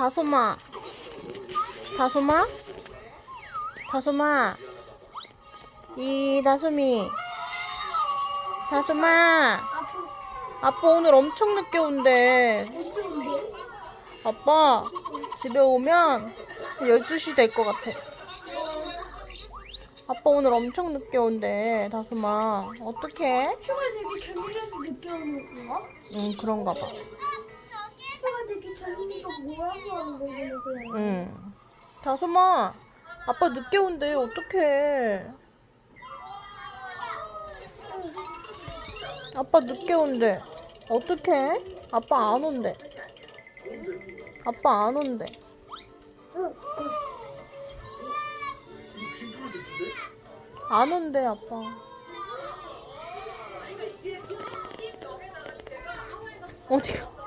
다솜아. 다솜아? 다솜아. 이 다솜이. 다솜아. 아빠 오늘 엄청 늦게 온대. 아빠 집에 오면 12시 될 것 같아. 아빠 오늘 엄청 늦게 온대. 다솜아. 어떡해? 휴가 되기 전이라서 늦게 오는 거야? 응, 그런가 봐. 응. 다솜아. 아빠 늦게 온대. 어떡해. 아빠 늦게 온대. 어떡해? 아빠 안 온대. 아빠 안 온대. 응. 안 온대, 아빠. 어디가?